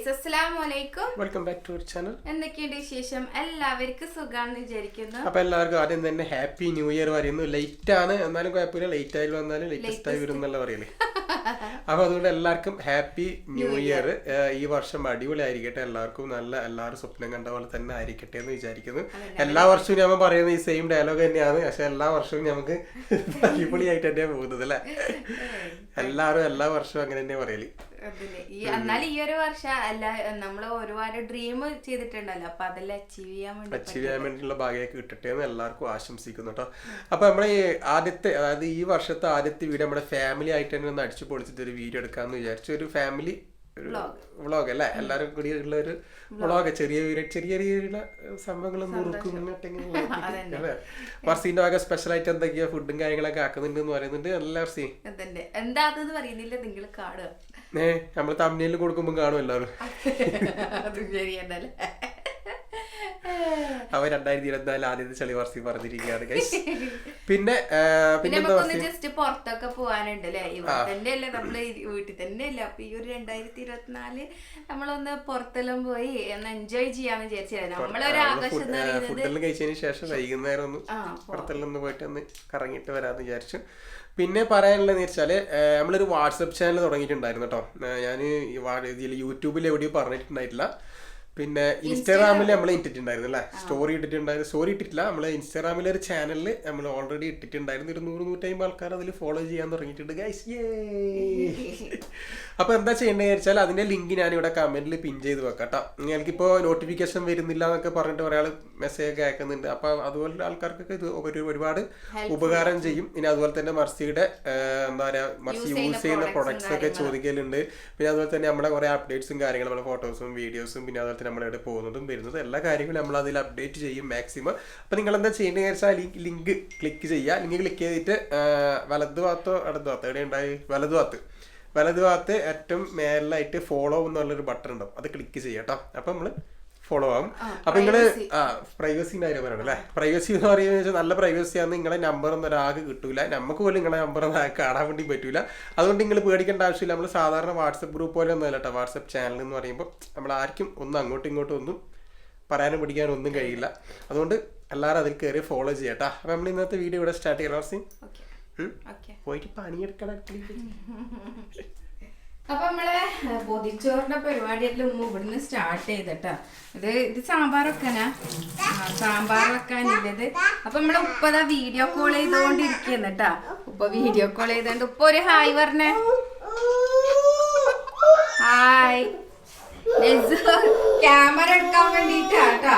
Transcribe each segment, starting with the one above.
Guys അസ്സലാമു അലൈക്കും welcome back to channel എന്തൊക്കെയുണ്ട് വിശേഷം? എല്ലാവർക്കും സുഖാണെന്ന് വിചാരിക്കുന്നു. അപ്പൊ എല്ലാവർക്കും ആദ്യം തന്നെ ഹാപ്പി ന്യൂ ഇയർ പറയുന്നു. ലേറ്റ് ആണ്. എന്നാലും കുഴപ്പമില്ല. ലേറ്റ് ആയി വന്നാലും ലേറ്റസ്റ്റ് ആയി വരും എന്നല്ല പറയല്ലേ അപ്പൊ അതുകൊണ്ട് എല്ലാവർക്കും ഹാപ്പി ന്യൂ ഇയർ ഈ വർഷം അടിപൊളിയായിരിക്കട്ടെ. എല്ലാവർക്കും നല്ല എല്ലാവരും സ്വപ്നം കണ്ട പോലെ തന്നെ ആയിരിക്കട്ടെ എന്ന് വിചാരിക്കുന്നു. എല്ലാ വർഷവും ഞാൻ പറയുന്ന ഈ സെയിം ഡയലോഗ് തന്നെയാണ്. പക്ഷെ എല്ലാ വർഷവും നമുക്ക് അടിപൊളിയായിട്ട് തന്നെയാണ് പോകുന്നത് അല്ലെ? എല്ലാവരും എല്ലാ വർഷവും അങ്ങനെ തന്നെ പറയൽ. ഈ എന്നാൽ ഈ ഒരു വർഷം അല്ല നമ്മൾ ഒരുപാട് ഡ്രീം ചെയ്തിട്ടുണ്ടല്ലോ. അപ്പൊ അതെല്ലാം അച്ചീവ് ചെയ്യാൻ വേണ്ടി അച്ചീവ് ചെയ്യാൻ വേണ്ടിയുള്ള ഭാഗ്യമൊക്കെ കിട്ടട്ടെ എന്ന് എല്ലാവർക്കും ആശംസിക്കുന്നു കേട്ടോ അപ്പൊ നമ്മളെ ഈ ആദ്യത്തെ അതായത് ഈ വർഷത്തെ ആദ്യത്തെ വീഡിയോ നമ്മുടെ ഫാമിലി ആയിട്ട് തന്നെ ഒന്ന് അടിച്ചു പൊളിച്ചിട്ട് ഒരു വീഡിയോ എടുക്കാന്ന് വിചാരിച്ചു ഒരു ഫാമിലി വ്ളോഗ് അല്ലേ? എല്ലാവരും കൂടി ഉള്ള ഒരു വ്ളോഗ് ചെറിയ ചെറിയ രീതിയിലുള്ള സംഭവങ്ങൾ അല്ലേ? വർഷീന്റെ ഭാഗം സ്പെഷ്യൽ ആയിട്ട് എന്തൊക്കെയാ ഫുഡും കാര്യങ്ങളൊക്കെ ആക്കുന്നുണ്ട് എന്ന് പറയുന്നുണ്ട്. എല്ലാ വർഷയും എന്താ പറയുന്നില്ല. നിങ്ങൾ കാണുക. ഏ നമ്മൾ തമ്മിലിൽ കൊടുക്കുമ്പോൾ കാണും എല്ലാവരും. അത് ശരിയല്ലേ അവ രണ്ടായിരത്തി ഇരുപത്തിനാല് ആദ്യത്തെ ചെളി വർഷി പറഞ്ഞിരിക്കുകയാണ് പിന്നെ പിന്നെ ജസ്റ്റ് പുറത്തൊക്കെ പോകാനുണ്ട് അല്ലെ? ഇവിടെ തന്നെ അല്ലേ നമ്മൾ വീട്ടിൽ തന്നെ അല്ലേ അപ്പൊ ഈ ഒരു രണ്ടായിരത്തി ഇരുപത്തിനാല് നമ്മളൊന്ന് പുറത്തെല്ലാം പോയി ഒന്ന് എൻജോയ് ചെയ്യാന്ന് വിചാരിച്ചില്ല നമ്മളൊരു ആഘോഷം ഫുഡെല്ലാം കഴിച്ചതിന് ശേഷം വൈകുന്നേരം ഒന്ന് പുറത്തെല്ലാം ഒന്ന് പോയിട്ട് ഒന്ന് കറങ്ങിയിട്ട് വരാന്ന് വിചാരിച്ചു. പിന്നെ പറയാനുള്ളതെന്ന് വെച്ചാൽ നമ്മളൊരു വാട്സപ്പ് ചാനൽ തുടങ്ങിയിട്ടുണ്ടായിരുന്നു കേട്ടോ ഞാൻ ഇതിൽ യൂട്യൂബിൽ എവിടെയും പറഞ്ഞിട്ടുണ്ടായിട്ടില്ല. പിന്നെ ഇൻസ്റ്റാഗ്രാമിൽ നമ്മൾ ഇട്ടിട്ടുണ്ടായിരുന്നു അല്ലേ സ്റ്റോറി ഇട്ടിട്ടുണ്ടായിരുന്നു സ്റ്റോറി ഇട്ടിട്ടില്ല. നമ്മൾ ഇൻസ്റ്റാഗ്രാമിലെ ഒരു ചാനലിൽ നമ്മൾ ഓൾറെഡി ഇട്ടിട്ടുണ്ടായിരുന്നു ഒരു നൂറ് നൂറ്റമ്പത് ആൾക്കാർ അതിൽ ഫോളോ ചെയ്യാൻ തുടങ്ങിയിട്ടുണ്ട് ഗൈസ് അപ്പോൾ എന്താ ചെയ്യേണ്ടത് വെച്ചാൽ അതിന്റെ ലിങ്ക് ഞാൻ ഇവിടെ കമന്റിൽ പിൻ ചെയ്ത് വെക്കാം കേട്ടോ. എനിക്കിപ്പോൾ നോട്ടിഫിക്കേഷൻ വരുന്നില്ല എന്നൊക്കെ പറഞ്ഞിട്ട് ഒരാൾ മെസ്സേജ് ഒക്കെ അയക്കുന്നുണ്ട്. അപ്പോൾ അതുപോലെ ആൾക്കാർക്കൊക്കെ ഇത് ഒരു ഒരുപാട് ഉപകാരം ചെയ്യും. ഇനി അതുപോലെ തന്നെ മർസിയുടെ എന്താ പറയുക മർസി യൂസ് ചെയ്യുന്ന പ്രൊഡക്ട്സ് ഒക്കെ ചോദിക്കലുണ്ട്. പിന്നെ അതുപോലെ തന്നെ നമ്മുടെ കുറേ അപ്ഡേറ്റ്സും കാര്യങ്ങളും നമ്മുടെ ഫോട്ടോസും വീഡിയോസും പിന്നെ അതുപോലെ തന്നെ നമ്മളെവിടെ പോകുന്നതും വരുന്നതും എല്ലാ കാര്യങ്ങളും നമ്മൾ അതിൽ അപ്ഡേറ്റ് ചെയ്യും മാക്സിമം അപ്പോൾ നിങ്ങൾ എന്താ ചെയ്യേണ്ടത് വെച്ചാൽ ലിങ്ക് ക്ലിക്ക് ചെയ്യുക. ലിങ്ക് ക്ലിക്ക് ചെയ്തിട്ട് വലതു ഭാഗത്തോ ഇടത് ഭാഗത്തോ എവിടെ ഉണ്ടായി? വലത് ഭാഗത്ത്. വലത് ഭാഗത്ത് ഏറ്റവും മേലായിട്ട് ഫോളോ എന്നുള്ളൊരു ബട്ടൺ ഉണ്ടാവും. അത് ക്ലിക്ക് ചെയ്യാം കേട്ടോ അപ്പം നമ്മൾ ഫോളോ ആവും. അപ്പൊ നിങ്ങൾ പ്രൈവസി പ്രൈവസിന്റെ കാര്യം പറയണം അല്ലെ പ്രൈവസി എന്ന് പറയുന്നത് നല്ല പ്രൈവസി ആണ്. നിങ്ങളെ നമ്പർ ഒന്നും ഒരാൾക്ക് കിട്ടൂല. നമുക്ക് പോലും നിങ്ങളെ നമ്പർ കാണാൻ വേണ്ടി പറ്റൂല. അതുകൊണ്ട് നിങ്ങൾ പേടിക്കേണ്ട ആവശ്യമില്ല. നമ്മൾ സാധാരണ വാട്സപ്പ് ഗ്രൂപ്പ് പോലെ ഒന്നും അല്ല കേട്ടോ വാട്സപ്പ് ചാനൽ എന്ന് പറയുമ്പോൾ നമ്മൾ ആർക്കും ഒന്നും അങ്ങോട്ടും ഇങ്ങോട്ടും ഒന്നും പറയാനും പിടിക്കാനും ഒന്നും കഴിയില്ല. അതുകൊണ്ട് എല്ലാവരും അതിൽ കയറി ഫോളോ ചെയ്യട്ടാ. അപ്പൊ നമ്മൾ ഇന്നത്തെ വീഡിയോ ഇവിടെ സ്റ്റാർട്ട് ചെയ്യാം. റോസി ഓക്കെ ഉം? ഓക്കെ പോയിട്ട് പണിയെടുക്കണം അപ്പൊ നമ്മളെ പൊതിച്ചോറിന്റെ പരിപാടിയെല്ലാം ഉമ്മ ഇവിടുന്ന് സ്റ്റാർട്ട് ചെയ്തിട്ടാ. ഇത് ഇത് സാമ്പാർ വെക്കാനാ? സാമ്പാർ വെക്കാനില്ലത് അപ്പൊ നമ്മളെ ഉപ്പതാ വീഡിയോ കോൾ ചെയ്തുകൊണ്ടിരിക്കുന്നു കേട്ടാ ഉപ്പ വീഡിയോ കോൾ ചെയ്തോണ്ട് ഉപ്പ ഒരു ഹായ് പറഞ്ഞേ. ഹായ്. ക്യാമറ എടുക്കാൻ വേണ്ടിട്ടാട്ടാ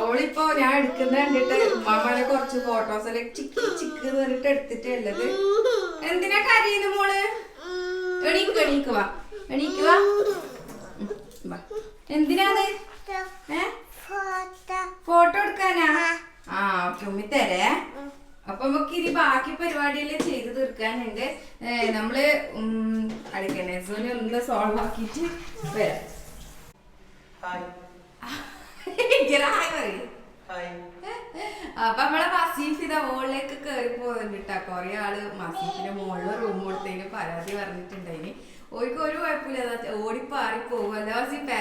ഓളിപ്പോ ഞാൻ എടുക്കുന്ന കണ്ടിട്ട് ഉമ്മാമ്മനെ കുറച്ച് ഫോട്ടോസ് ചിക്ക് ചിക്ക് എന്ന് പറഞ്ഞിട്ട് എടുത്തിട്ടുള്ളത് എന്തിനാ കരയുന്നു മോൾ? എണീക്ക് എണീക്കുക എണീക്കുക എന്തിനാണ്? ഫോട്ടോ. എടുക്കാനാ? ആ. ഓക്കെ ഉമ്മി തരേ. അപ്പൊ നമുക്ക് ഇനി ബാക്കി പരിപാടിയെല്ലാം ചെയ്ത് തീർക്കാനുണ്ട്. നമ്മൾ അടുക്കണേ. സോനി ഒന്ന് സോൾവ് ആക്കിയിട്ട് വരാം. ഹായ് ഹായ് അപ്പൊ നമ്മളെ മസീഫ് ഇതാ മുകളിലേക്ക് കയറി പോകുന്നുണ്ട് കേട്ടാ കൊറേ ആൾ മസീഫിന്റെ മുകളിൽ റൂം കൊടുത്തതിന് പരാതി പറഞ്ഞിട്ടുണ്ടായിന്. ഓർക്ക് ഒരു കുഴപ്പമില്ല. ഓടി ഓടിപ്പാറി പോകുമല്ലോ മസീഫേ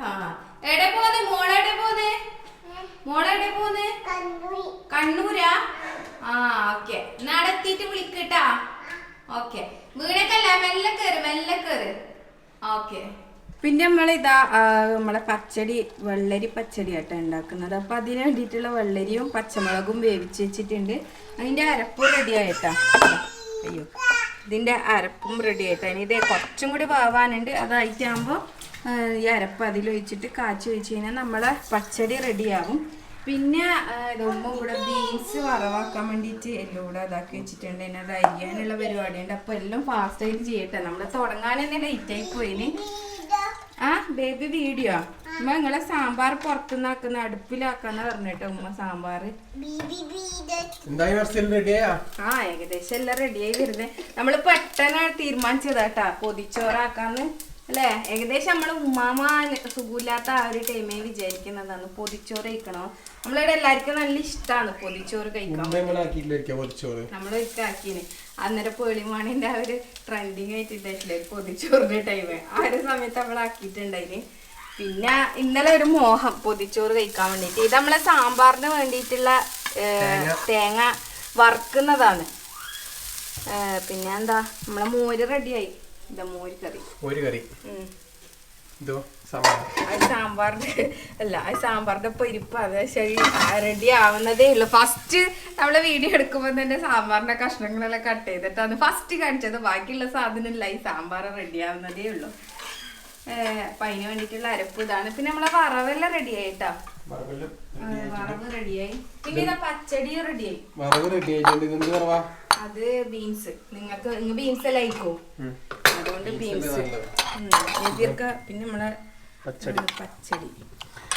ആ. എടെ പോന്നെ? മോളെടെ പോന്നെ? മോളെടെ പോന്നെ? കണ്ണൂരാ. ആ ഓക്കെ. നടത്തിട്ട് വിളിക്കട്ടാ ഓക്കെ. വീണക്കല്ല? മെല്ലെ കേറ് മെല്ലെ കേറ്. ഓക്കെ. പിന്നെ നമ്മൾ ഇതാ നമ്മളെ പച്ചടി വെള്ളരി പച്ചടി ആട്ടോ ഉണ്ടാക്കുന്നത് അപ്പൊ അതിന് വേണ്ടിയിട്ടുള്ള വെള്ളരിയും പച്ചമുളകും വേവിച്ച് വെച്ചിട്ടുണ്ട്. അതിന്റെ അരപ്പും റെഡി ആയിട്ടാ. അയ്യോ ഇതിന്റെ അരപ്പും റെഡി ഇനി ഇത് കുറച്ചും കൂടി വാവാനുണ്ട്. അതായിട്ടാകുമ്പോൾ ഈ അരപ്പ് അതിലൊഴിച്ചിട്ട് കാച്ചി ഒഴിച്ച് കഴിഞ്ഞാൽ നമ്മളെ പച്ചടി റെഡിയാവും പിന്നെ ഇതൊന്നും കൂടെ ബീൻസ് വറവാക്കാൻ വേണ്ടിയിട്ട് എല്ലാം കൂടെ അതാക്കി വെച്ചിട്ടുണ്ട്. പിന്നെ അത് അരിയാനുള്ള പരിപാടിയുണ്ട്. അപ്പോൾ എല്ലാം ഫാസ്റ്റ് ആയിട്ട് ചെയ്യട്ടെ. നമ്മൾ തുടങ്ങാൻ തന്നെ ലേറ്റ് ആയി പോയിന്. ആ ബേബി വീഡിയോ. ഉമ്മ നിങ്ങളെ സാമ്പാർ പുറത്തുനിന്നാക്കുന്ന അടുപ്പിലാക്കാന്ന് പറഞ്ഞിട്ടോ ഉമ്മ സാമ്പാർ. ആ ഏകദേശം എല്ലാം റെഡിയായി വരുന്നത് നമ്മൾ പെട്ടെന്ന് തീരുമാനിച്ചതാട്ടാ പൊതിച്ചോറാക്കാന്ന്. അല്ലേ? ഏകദേശം നമ്മൾ ഉമ്മാമ സുഖമില്ലാത്ത ആ ഒരു ടൈമേ വിചാരിക്കുന്നതാണ് പൊതിച്ചോറ് കഴിക്കണോ. നമ്മളിവിടെ എല്ലാവർക്കും നല്ല ഇഷ്ടമാണ് പൊതിച്ചോറ് കഴിക്കാൻ. നമ്മളൊക്കെ ആക്കീന്. അന്നേരം പേളിമാണിന്റെ ആ ഒരു ട്രെൻഡിങ് ആയിട്ടുണ്ടായിട്ടില്ലേ? പൊതിച്ചോറിന്റെ ടൈം ആ ഒരു സമയത്ത് നമ്മൾ ആക്കിയിട്ടുണ്ടായിന് പിന്നെ ഇന്നലെ ഒരു മോഹം പൊതിച്ചോറ് കഴിക്കാൻ വേണ്ടിയിട്ട്. ഇത് നമ്മളെ സാമ്പാറിന് വേണ്ടിയിട്ടുള്ള തേങ്ങ. വറുക്കുന്നതാണ്. പിന്നെന്താ? പിന്നെ എന്താ നമ്മളെ മോര് റെഡിയായി. ഇതാ മോര് കറി. മോര് കറി. ഇതോ? അത് സാമ്പാറിന്റെ അല്ല അത് സാമ്പാറിന്റെ പരിപ്പ് അത് ശരി റെഡി ആവുന്നതേ ഉള്ളൂ. ഫസ്റ്റ് നമ്മളെ വീഡിയോ എടുക്കുമ്പോൾ തന്നെ സാമ്പാറിന്റെ കഷ്ണങ്ങളെല്ലാം കട്ട് ചെയ്തിട്ടാണ് ഫസ്റ്റ് കാണിച്ചത്. ബാക്കിയുള്ള സാധനം ഇല്ല ഈ സാമ്പാർ റെഡി ആവുന്നതേ ഉള്ളൂ. ഏഹ് അപ്പൊ അതിന് വേണ്ടിയിട്ടുള്ള അരപ്പ് ഇതാണ്. പിന്നെ നമ്മളെ വറവെല്ലാം റെഡി ആയിട്ടാ? വറവ് റെഡിയായി പിന്നെ ഇതാ പച്ചടി റെഡിയായി വറവ് റെഡി ആയിട്ടുണ്ട്. അത് ബീൻസ് നിങ്ങൾക്ക് നിങ്ങൾ ബീൻസ് ലൈക്കോ അതുകൊണ്ട് ബീൻസ്. പിന്നെ നമ്മളെ പച്ചടി. പച്ചടി.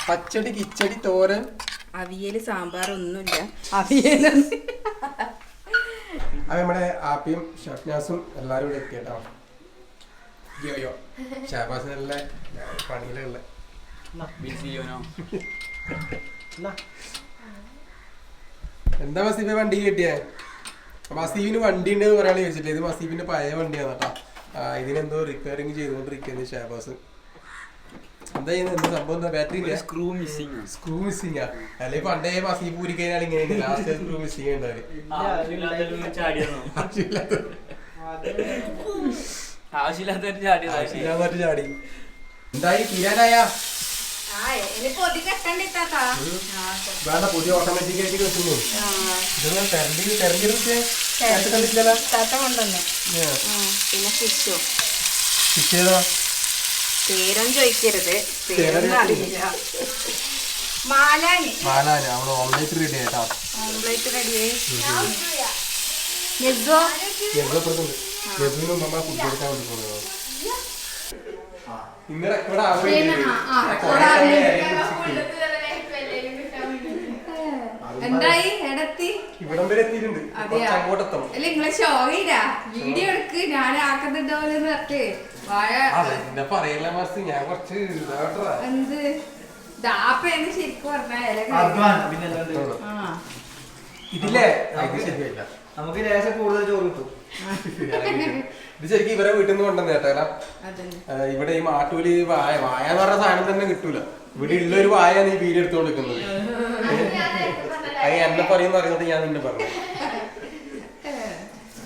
പച്ചടി കിച്ചടി തോരൻ. അവിയൽ സാമ്പാർ ഒന്നുമില്ല. അവിയൽ അത് നമ്മുടെ ആപ്പിയും ഷഫ്നാസും എല്ലാരും ഇവിടെ എത്തിയട്ടോ? അയ്യോ ഷാബാസിനുള്ള പണിയിലുള്ള. എന്താ മസീബ് വണ്ടി കിട്ടിയേ? മസീബിന് വണ്ടി ഉണ്ട് പറയാണെന്ന് ചോദിച്ചിട്ട് ഇത് മസീബിന്റെ പഴയ വണ്ടിയാണ് കേട്ടോ. ഇതിനെന്തോ റിപ്പയറിങ് ചെയ്തുകൊണ്ടിരിക്കുന്നത് ഷാബാസ് എന്താ ചെയ്യുന്നത്? എന്താ സംഭവം? എന്താ ബാറ്ററി ഇല്ല? സ്ക്രൂ മിസ്സിംഗ് സ്ക്രൂ മിസ്സിംഗ് അല്ലെ പണ്ടേ മസീബ് പൂരി കഴിഞ്ഞാൽ ഇങ്ങനെ ലാസ്റ്റ് സ്ക്രൂ മിസ്സിംഗ് ഉണ്ടാവില്ല ആവശ്യമില്ലാത്ത ആവശ്യമില്ലാത്തൊരു ചാടിയതാ. ആവശ്യമില്ലാത്ത ചാടി. എന്തായി? തീരാനായ? വേണ്ട പുതിയ ഓട്ടോമാറ്റിക് ആയിട്ട് കിട്ടുന്നു. ഇതൊന്നും കണ്ടിട്ടില്ലല്ലോ താത്ത കൊണ്ടുവന്നു. പിന്നെ ഫിഷ് ചെയ്തോ? പേരൊന്നും ചോദിക്കരുത്. പേരൊന്നും അറിയില്ല. മാലാനി. മാലാന് ഓംലേറ്റ് റെഡി ആയിട്ടാ നെസോ ജഗുവിനും നമ്മ ഫുഡ് കൊടുക്കാൻ വേണ്ടി പോകുന്നത് ഇന്ന് റെക്കോർഡ് ആവുകയും എന്തായി? എടത്തി ഇവിടം വരെ എത്തിയിട്ടുണ്ട്. അങ്ങോട്ടെത്തണം അല്ല നിങ്ങളെ ഷോയില്ല വീഡിയോ എടുക്ക്. ഞാൻ ആക്കുന്നുണ്ടോ എന്ന് പറഞ്ഞിട്ട്. വാഴ അതെ എന്നെ പറയില്ല മാസ് ഞാൻ കുറച്ച് എന്ത്? ദാപ്പ എന്ന് ശരിക്കും പറഞ്ഞ ഇതില്ലേ? നമുക്ക് ലേശം കൂടുതൽ ചോറ് കിട്ടും. ഇത് ശരിക്കും ഇവരെ വീട്ടിൽ നിന്ന് കൊണ്ടുവന്ന കേട്ടാ ഇവിടെ ഈ മാട്ടൂൽ വായ വായ എന്ന് പറഞ്ഞ സാധനം തന്നെ കിട്ടൂല. ഇവിടെ ഉള്ള ഒരു വായാണ് ഈ വീട് എടുത്തോണ്ട് നിൽക്കുന്നത് അത് എന്നെ പറയുന്ന അറിയുന്നത് ഞാൻ നിന്നെ പറഞ്ഞു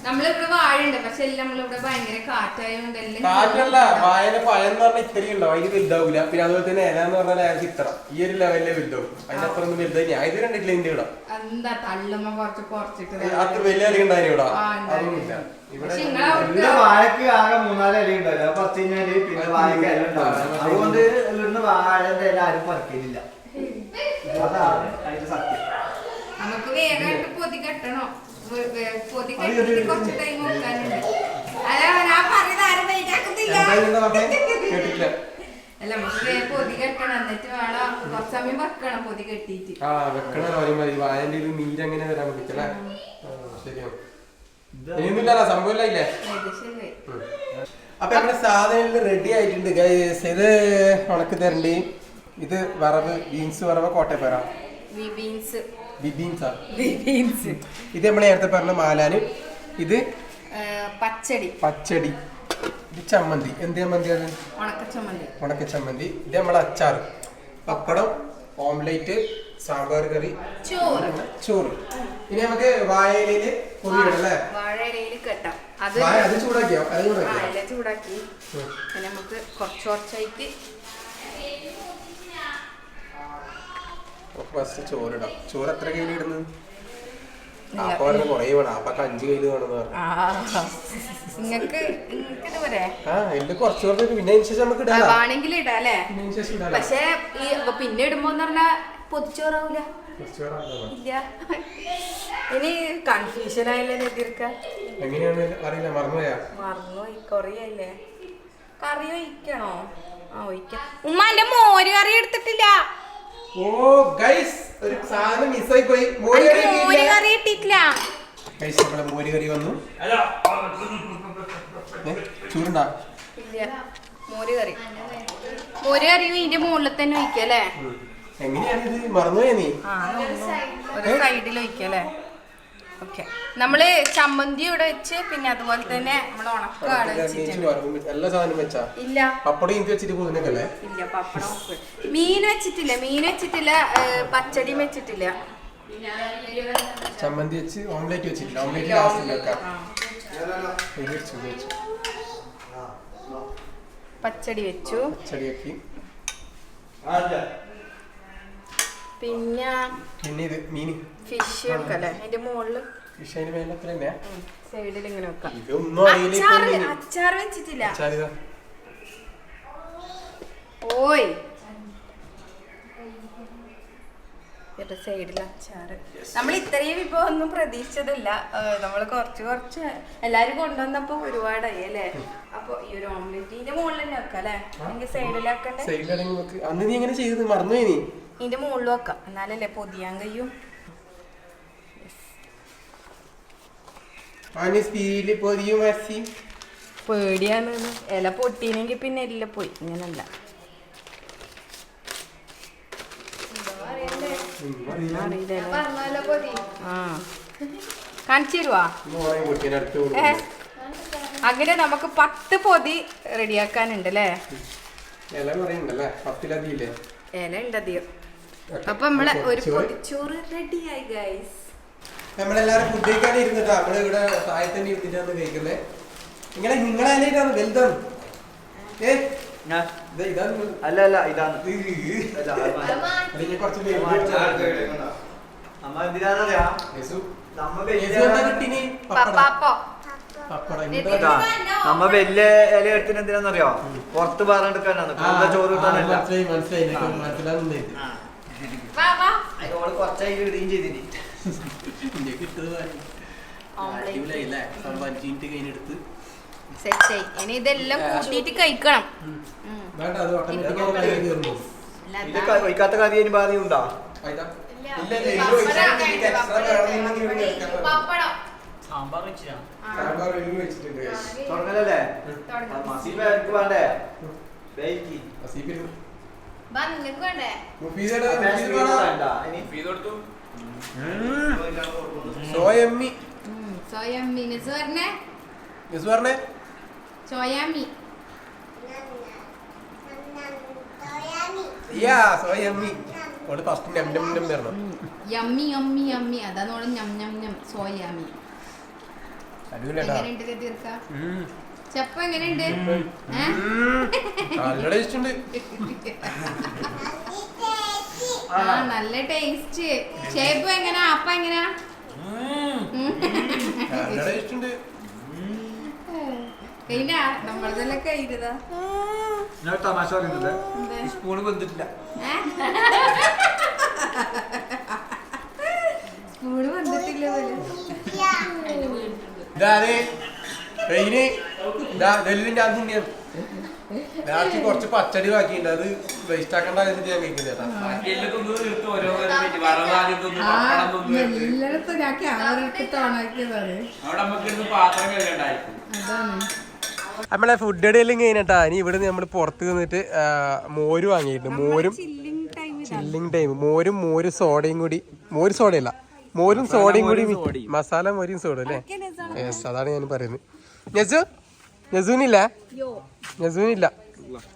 നമ്മളിവിടെ വാഴയുണ്ട്. പക്ഷെ എല്ലാം നമ്മളിവിടെ ഭയങ്കര കാറ്റായതുകൊണ്ട് എല്ലാം കാറ്റല്ല വായന പഴം എന്ന് പറഞ്ഞാൽ ഇത്രയും ഉണ്ടാവും. അതിന് വലുതാവൂല. പിന്നെ അതുപോലെ തന്നെ ഇല എന്ന് പറഞ്ഞാൽ ഏകദേശം ഇത്ര ഈ ഒരു ലെവലിലെ വലുതാവും. അതിനപ്പുറം അത്ര ഒന്നും വലുതായി ഞാൻ ഇത് കണ്ടിട്ടില്ല ഇതിന്റെ ഇവിടെ എന്താ തള്ളുമ്മ കുറച്ച് കുറച്ചിട്ട് അത്ര വലിയ അരി ഉണ്ടായിരുന്നു ഇവിടെ. അതൊന്നുമില്ല. ഇവിടെ വാഴക്ക് ആകെ മൂന്നാൽ ഇല ഉണ്ടാവില്ല. അപ്പൊ പത്ത് കഴിഞ്ഞാൽ പിന്നെ വാഴക്ക് ഇല ഉണ്ടാവില്ല. അതുകൊണ്ട് ഇവിടുന്ന് വാഴന്റെ ഇല ആരും പറിക്കലില്ല. അതാണ്. പൊതി കെട്ടണോ. പൊതി കെട്ടിട്ട് കുറച്ച് ടൈം അല്ല ഞാൻ ആരും വെയിറ്റാക്കുന്നില്ല. അല്ല നമുക്ക് പൊതി കെട്ടണം. എന്നിട്ട് വേണം കുറച്ച് സമയം വെക്കണം പൊതി കെട്ടിയിട്ട്. ആ വെക്കണ കാര്യം മതി. വായന്റെ ഒരു നീരങ്ങനെ വരാൻ പറ്റില്ലേ ശരിയാണ് ഇനിയൊന്നുമില്ല സംഭവമില്ല ഇല്ലേ? ഏകദേശല്ലേ അപ്പൊ നമ്മുടെ സാധനങ്ങൾ റെഡി ആയിട്ടുണ്ട്. ഗൈസ് ഇത് ഉണക്ക് തരണ്ടി. ഇത് വറവ് ബീൻസ് വറവ് കോട്ടയപ്പേറ. ബീൻസ് ബീൻസ് ഇത് നമ്മൾ നേരത്തെ പറഞ്ഞ മാലാന്. ഇത് പച്ചടി. പച്ചടി. ഇത് ചമ്മന്തി. എന്ത് ചമ്മന്തിയാണ് ഉണക്കച്ചമ്മന്തി. ഉണക്ക ചമ്മന്തി ഇത് നമ്മളെ അച്ചാർ. പപ്പടം ഓംലേറ്റ് സാമ്പാർ കറി. ചോറ്. ചോറ്. ഇനി നമുക്ക് വായയിൽ പൊതിയിടല്ലേ വാഴയിലയിൽ കെട്ടാം. അത് ചൂടാക്കിയോ? അത് ചൂടാക്കി ഇല ചൂടാക്കി. പിന്നെ നമുക്ക് കുറച്ച് കുറച്ചായിട്ട് ഫസ്റ്റ് ചോറിടാം ചോറ് എത്ര കയ്യിൽ ഇടുന്നത്? വേണമെങ്കിൽ ഇടാം ഈ പിന്നെ ഇടുമ്പോന്ന് പറഞ്ഞാ പൊതിച്ചോറാവൂല. ഇല്ല. ഇനി കൺഫ്യൂഷൻ ആയില്ലേ തീർക്ക എങ്ങനെയാണ് അറിയില്ല. മറന്നുപോയാ? മറന്നുപോയി കൊറിയല്ലേ കറി ഒഴിക്കണോ? ആ ഒഴിക്കാം. ഉമ്മ എന്റെ മോര് കറി എടുത്തിട്ടില്ല. ഓ ഗൈസ് ഒരു സാധനം മിസ്സായി പോയി മോര് കറി മോര് കറി ഇട്ടിട്ടില്ല. ഗൈസ് നമ്മളെ മോര് കറി വന്നു. ചൂടുണ്ടാ? ഇല്ല മോര് കറി. മോര് കറി ഇതിന്റെ മുകളിൽ തന്നെ ഒഴിക്കല്ലേ? എങ്ങനെയാണ് ഇത് മറന്നുപോയ നീ? ആ ഒരു സൈഡിൽ ഒഴിക്കുക അല്ലേ ഓക്കെ നമ്മൾ ചമ്മന്തി ഇവിടെ വെച്ച് പിന്നെ അതുപോലെ തന്നെ നമ്മൾ ഉണക്കാട് വെച്ചിട്ടുണ്ട് എല്ലാ സാധനം വെച്ചാ? ഇല്ല. പപ്പടം ഇന്ത്യ വെച്ചിട്ട് പോകുന്നല്ലേ ഇല്ല പപ്പടം മീൻ വെച്ചിട്ടില്ല. മീൻ വെച്ചിട്ടില്ല പച്ചടി വെച്ചിട്ടില്ല. ചമ്മന്തി വെച്ച് ഓംലേറ്റ് വെച്ചിട്ടില്ല. ഓംലേറ്റ് ഇല്ല, ലാസ്റ്റ് omelette. വെക്കാം പച്ചടി വെച്ചു. ചെടിയാക്കി പിന്നെ പിന്നെ ഇത് മീൻ. ഫിഷ് ഒക്കെ അല്ലേ അതിന്റെ മുകളിൽ ഫിഷ് അതിന് മേലത്ര തന്നെ സൈഡിൽ ഇങ്ങനെ വെക്കാം. ഇതൊന്നും അറിയില്ല മീന്. അച്ചാർ വെച്ചിട്ടില്ല. ഓയ്. സൈഡിൽ അച്ചാറ്. നമ്മൾ ഇത്രയും ഇപ്പൊ ഒന്നും പ്രതീക്ഷിച്ചതല്ല. നമ്മൾ കുറച്ച് കുറച്ച് എല്ലാരും കൊണ്ടുവന്നപ്പോ ഒരുപാടായി അല്ലേ? അപ്പൊ ഈ ഒരു ഓംലെറ്റ് ഇതിന്റെ മുകളിൽ തന്നെ വെക്കാം അല്ലെ? എനിക്ക് സൈഡിലാക്കണ്ടേ സൈഡിലാണെങ്കിൽ അന്ന് നീ എങ്ങനെ ചെയ്തത്? മറന്നുപോയി നീ? ഇതിന്റെ മുകളിൽ വെക്കാം. എന്നാലല്ലേ പൊതിയാൻ കഴിയും. പേടിയാണ്. ഇല പൊട്ടീനെങ്കിൽ പിന്നെ ഇല്ല പോയി. ഇങ്ങനല്ല. ആ. കാണിച്ചു തരുവാ? അങ്ങനെ നമുക്ക് പത്ത് പൊതി റെഡിയാക്കാനുണ്ട് അല്ലേ? ഇല ഉണ്ട് അധികം. അപ്പൊ നമ്മളെ ഒരു പൊതിച്ചോറ് റെഡിയായി ഗൈസ് നമ്മളെല്ലാരും ഫുഡ് കഴിക്കാൻ ഇരുന്നിട്ടാ നമ്മൾ ഇവിടെ ഇരുന്നിട്ടാണ് കഴിക്കുന്നത് നിങ്ങളെ വലുതാണ്. ഏ? ഇതാണ്. അല്ല അല്ല അമ്മ എന്തിനാന്നറിയാ? നമ്മ വല്യ ഇല എടുത്തിന് എന്തിനാന്നറിയോ പുറത്ത് പറഞ്ഞെടുക്കാനാണ്. ആ, ചോറ് ആ, കിട്ടാനല്ല. മനസ്സിലായി മനസ്സിലായി. എനിക്ക് മനസ്സിലാവുന്നുണ്ട് വാ. വാ ഓൾ കുറച്ചായി ഇടുകയും കഴിഞ്ഞെടുത്ത്. സെറ്റായി ഇനി ഇതെല്ലാം കൂട്ടിയിട്ട് കഴിക്കണം. ഉം. വേണ്ട, അത് automatic ആയി കയ്യിൽ കയറുന്നു. ഇത് ക- ഒഴിക്കാത്ത കറി ഇനി ബാധി ഉണ്ടാ? ആ, ഇതാ. ഇല്ല, ഇല്ല, ഇത് ഒഴിച്ചാൽ ഇതിലേക്ക് extra വേണമെന്നുണ്ടെങ്കിൽ ഇവിടെ എടുക്കാൻ പറ്റും. പപ്പടം. സാമ്പാർ വെച്ചിട്ടുണ്ട്. തുടങ്ങലല്ലേ? വേണ്ടേ? ബേക്കി അസീഫ് ഇരുന്നു. വാ നിങ്ങൾക്ക് വേണ്ടേ മുഫീസേട്ടാ, മുഫീസ് വേണോ? വേണ്ട. ഇനി ഫീസ് കൊടുത്തു. സോയമ്മി. സോയാമി നെസ് പറഞ്ഞേ മിസ് പറഞ്ഞേ സോയാമി യാ സോയമ്മി. ഓൾ ഫസ്റ്റ് നം നം നം വരണം. Yummy yummy yummy. അതാന്നോട് ഞം ഞം ഞം സോയാമി അടിപൊളിയാട്ടാ. എങ്ങനെയുണ്ട് തീർക്ക. ചെപ്പ എങ്ങനെയുണ്ട്? നല്ല ടേസ്റ്റ് ഉണ്ട് ആ നല്ല ടേസ്റ്റ് ഷേപ്പ് എങ്ങനാ? അപ്പ എങ്ങനാ? നല്ല ടേസ്റ്റ് ഉണ്ട് കഴിഞ്ഞ നമ്മളതെല്ലാം കഴിഞ്ഞതാ ഞാൻ തമാശ പറയുന്നത് എന്താ? സ്പൂണ് വന്നിട്ടില്ല സ്പൂണ് വന്നിട്ടില്ല പോലും ഇതാ ഞാൻ തിന്നിയാണ് ലാസ്റ്റ് കുറച്ച് പച്ചടി ബാക്കിയുണ്ട്. അത് വേസ്റ്റ് ആക്കണ്ട വെച്ചിട്ട് ഞാൻ കഴിക്കുന്നത്. എല്ലായിടത്തും ഞാൻ ക്യാമറ ഓണാക്കിയതാണ് നമ്മളെ ഫുഡ് അടിയെല്ലാം കഴിഞ്ഞിട്ടാ. ഇനി ഇവിടെ നമ്മൾ പുറത്ത് നിന്നിട്ട് മോര് വാങ്ങിയിട്ടുണ്ട്. മോരും ചില്ലിങ് ടൈം മോരും മോര് സോഡയും കൂടി. മോര് സോഡയല്ല. മോരും സോഡയും കൂടി. മസാല മോരും സോഡ അല്ലേ? യെസ് അതാണ് ഞാൻ പറയുന്നത്. നസു നസൂനില്ല നസൂനില്ല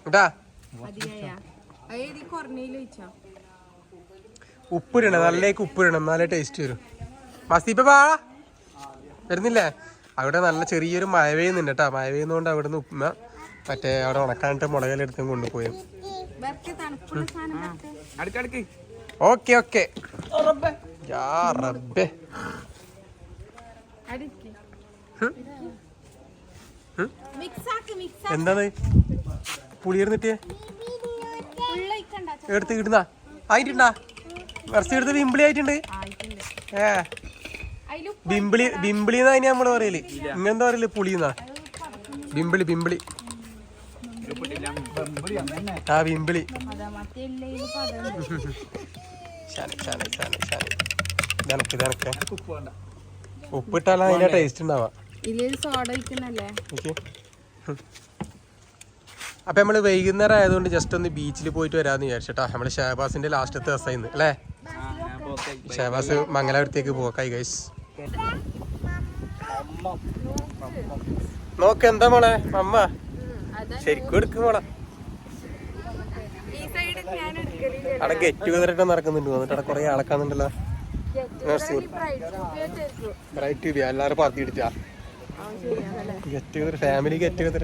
കേട്ടാ? ഉപ്പിടണം നല്ലേക്ക് ഉപ്പിടണം. നല്ല ടേസ്റ്റ് വരും. മസ്തിപ്പ പാ വരുന്നില്ലേ? അവിടെ നല്ല ചെറിയൊരു മഴ പെയ്യുന്നുണ്ട് കേട്ടോ. മഴ പെയ്യുന്നതുകൊണ്ട് അവിടെ നിന്ന് ഉപ്പുമ മറ്റേ അവിടെ ഉണക്കാനിട്ട് മുളകലെടുത്തും കൊണ്ടുപോയി. Okay okay. റബ്ബേ. എന്താണ്? പുളിയിരുന്നിട്ടേ എടുത്ത് ഇടുന്ന? ആയിട്ടുണ്ടാ? കുറച്ച് എടുത്ത് ബിംബിളി ആയിട്ടുണ്ട്. ഏ. ബിംബിളി ബിമ്പിളി ബിമ്പിളി എന്നാ അതിന് നമ്മൾ പറയൽ. ഇങ്ങനെന്താ പറയൽ പുളിന്നാ. ബിമ്പിളി ബിമ്പിളി ആ ബിമ്പിളി ഉപ്പിട്ടാലാ ഉപ്പിട്ടാലാണ് അതിന്റെ ടേസ്റ്റ് ഉണ്ടാവാ. സോഡ അപ്പൊ നമ്മൾ വൈകുന്നേരം ആയതുകൊണ്ട് ജസ്റ്റ് ഒന്ന് ബീച്ചിൽ പോയിട്ട് വരാന്ന് വിചാരിച്ചട്ടാ. നമ്മൾ ഷഹബാസിന്റെ ലാസ്റ്റത്തെ ദിവസമായിരുന്നു അല്ലേ? ഷഹബാസ് മംഗലാപുരത്തേക്ക് പോക്കായി ഗൈസ് നോക്ക് എന്താ മോളെ? അമ്മ. ശരിക്കും എടുക്കും മോളെ. അവിടെ ഗെറ്റ് ടുഗതറായിട്ട് നടക്കുന്നുണ്ട്. വന്നിട്ട് അവിടെ കുറെ ആളെ കാണുന്നുണ്ടല്ലോ. ബ്രൈറ്റ് ട്യൂബിയാ എല്ലാരും പാർട്ടി അടിച്ചാ get together family get together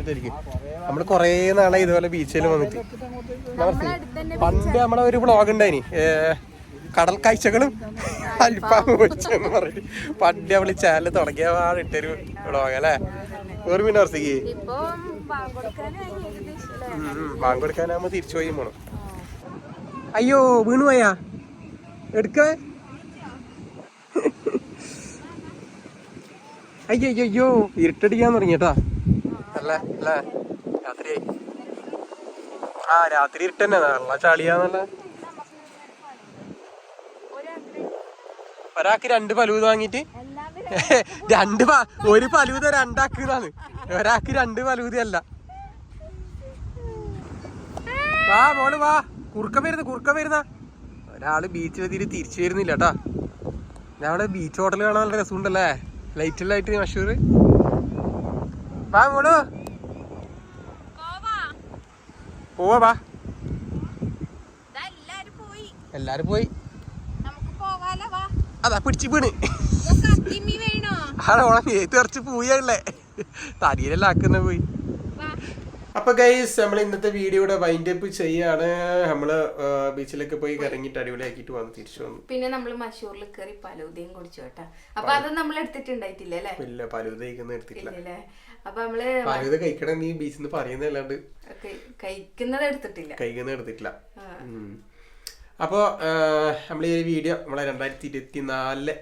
നമ്മൾ കുറേ നാളെ ഇതുപോലെ ബീച്ചിൽ വന്നിട്ട്. പണ്ട് നമ്മളെ ഒരു വ്ളോഗ് ഉണ്ടായിനി കടൽ കാഴ്ചകളും അൽഫാമ് വെച്ചെന്ന് പറഞ്ഞിട്ട്. പണ്ട് നമ്മൾ ചാനൽ തുടങ്ങിയ പാടിട്ടൊരു വ്ളോഗ് അല്ലേ? ഓർമ്മ നർസിക്ക് ബാങ്ക് കൊടുക്കാനാകുമ്പോ തിരിച്ചു പോയി പോണം. അയ്യോ വീണു പോയാ? എടുക്ക. അയ്യോ അയ്യോ ഇരുട്ടടിക്കാൻ തുടങ്ങിയട്ടാ. അല്ല അല്ല? ആ രാത്രി ഇരുട്ടന്നെ. നല്ല ചളിയാന്നല്ല? ഒരാൾക്ക് രണ്ട് പലൂത് വാങ്ങിട്ട് രണ്ട് ഒരു പലൂത ഇതാണ് ഒരാൾക്ക് രണ്ട് പലൂതയല്ല വാ മോൾ വാ. കുറുക്കം വരുന്ന കുറുക്കം വരുന്ന. ഒരാൾ ബീച്ചിലെത്തിയിട്ട് തിരിച്ചു വരുന്നില്ല കേട്ടാ ഞങ്ങൾ ബീച്ച് ഹോട്ടൽ കാണാൻ നല്ല രസമുണ്ടല്ലേ? ലൈറ്റിലായിട്ട് മഷൂർ വാ മോൾ. പോവാ വാ. എല്ലാരും പോയി. അതാ പിടിച്ച് വീണ്. ഓളെ മേത്ത് കുറച്ച് പൂയല്ലേ. തരിയിലെല്ലാം ആക്കുന്ന പോയി. അപ്പൊ ഗൈസ് നമ്മൾ ഇന്നത്തെ വീഡിയോയുടെ വൈൻഡ് അപ്പ് ചെയ്യാണ്. നമ്മൾ ബീച്ചിലൊക്കെ പോയി കറങ്ങിട്ട് അടിപൊളിയാക്കിട്ട് വന്ന് തിരിച്ചു വന്നു. പിന്നെ നമ്മൾ മഷൂറിൽ കയറി പലൂതയും കുടിച്ചു കേട്ടാ. അപ്പൊ അത് നമ്മൾ എടുത്തിട്ടുണ്ടായിട്ടില്ല അല്ലേ? ഇല്ല പലൂത കഴിക്കുന്ന എടുത്തിട്ടില്ല. അപ്പൊ നമ്മൾ പലൂത കഴിക്കണം നീ ബീച്ചിൽ നിന്ന് പറയുന്നല്ലാണ്ട് കഴി- കഴിക്കുന്നത് എടുത്തിട്ടില്ല. എടുത്തിട്ടില്ല. അപ്പോൾ അപ്പോ നമ്മൾ ഈ ഒരു വീഡിയോ നമ്മളെ രണ്ടായിരത്തി ഇരുപത്തി നാലിലെ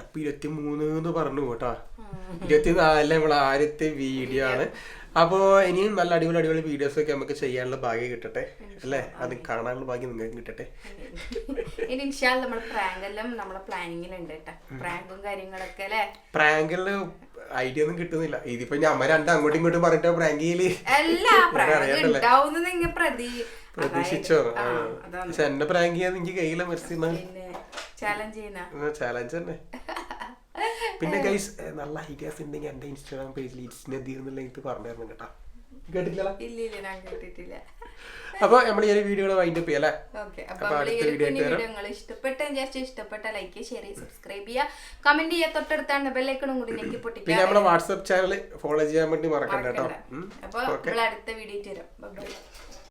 അപ്പൊ ഇരുപത്തി മൂന്ന് എന്ന് പറഞ്ഞു കേട്ടോ. ഇരുപത്തി നാലിലെ നമ്മളെ ആദ്യത്തെ വീഡിയോ ആണ്. അപ്പോ ഇനിയും നല്ല അടിപൊളി അടിപൊളി വീഡിയോസ് ഒക്കെ നമുക്ക് ചെയ്യാനുള്ള ഭാഗ്യം കിട്ടട്ടെ അല്ലേ? അത് കാണാനുള്ള ഭാഗ്യം നിങ്ങൾക്ക് കിട്ടട്ടെ. ഇനി ഇൻഷാൽ നമ്മളെ പ്രാങ്ക് എല്ലാം നമ്മുടെ പ്ലാനിങ്ങിലുണ്ട് കേട്ടാ. പ്രാങ്കും കാര്യങ്ങളൊക്കെ അല്ലേ? പ്രാങ്കിൽ ഐഡിയ ഒന്നും കിട്ടുന്നില്ല. ഇതിപ്പോ ഞമ്മ രണ്ടും അങ്ങോട്ടും ഇങ്ങോട്ടും പറഞ്ഞിട്ട് പ്രാങ്കിയിൽ പ്രതീക്ഷിച്ചോ? പക്ഷെ എന്നെ പ്രാങ്ക് ചെയ്യാൻ എനിക്ക് കയ്യിലെ ചെയ്യുന്ന. ചാലഞ്ച് തന്നെ. പിന്നെ ഗൈസ് നല്ല ഐഡിയാസ് ഉണ്ടെങ്കിൽ എന്റെ ഇൻസ്റ്റാഗ്രാം പേജിൽ ഇറ്റ്സ് നദീർ എന്നുള്ള എനിക്ക് പറഞ്ഞായിരുന്നു കേട്ടാ. കേട്ടിട്ടില്ല. അപ്പൊ നമ്മൾ ഈ വീഡിയോ വീഡിയോയുടെ വൈൻഡ് അപ്പ് ചെയ്യാം ഓക്കെ അപ്പൊ അപ്പൊ ഈ അടുത്ത ഒരു വീഡിയോ കുഞ്ഞു ആയിട്ട് വീഡിയോ നിങ്ങൾ ഇഷ്ടപ്പെട്ട ഇഷ്ടപ്പെട്ട ലൈക്ക് ഷെയർ സബ്സ്ക്രൈബ് ചെയ്യുക. കമന്റ് ചെയ്യുക തൊട്ടടുത്താണ് ബെല്ലൈക്കണും കൂടി ഞെക്കി നെക്കി പിന്നെ നമ്മുടെ വാട്സപ്പ് ചാനൽ ഫോളോ ചെയ്യാൻ വേണ്ടി മറക്കണ്ട കേട്ടോ. അപ്പൊ അടുത്ത വീഡിയോ തരാം ബൈ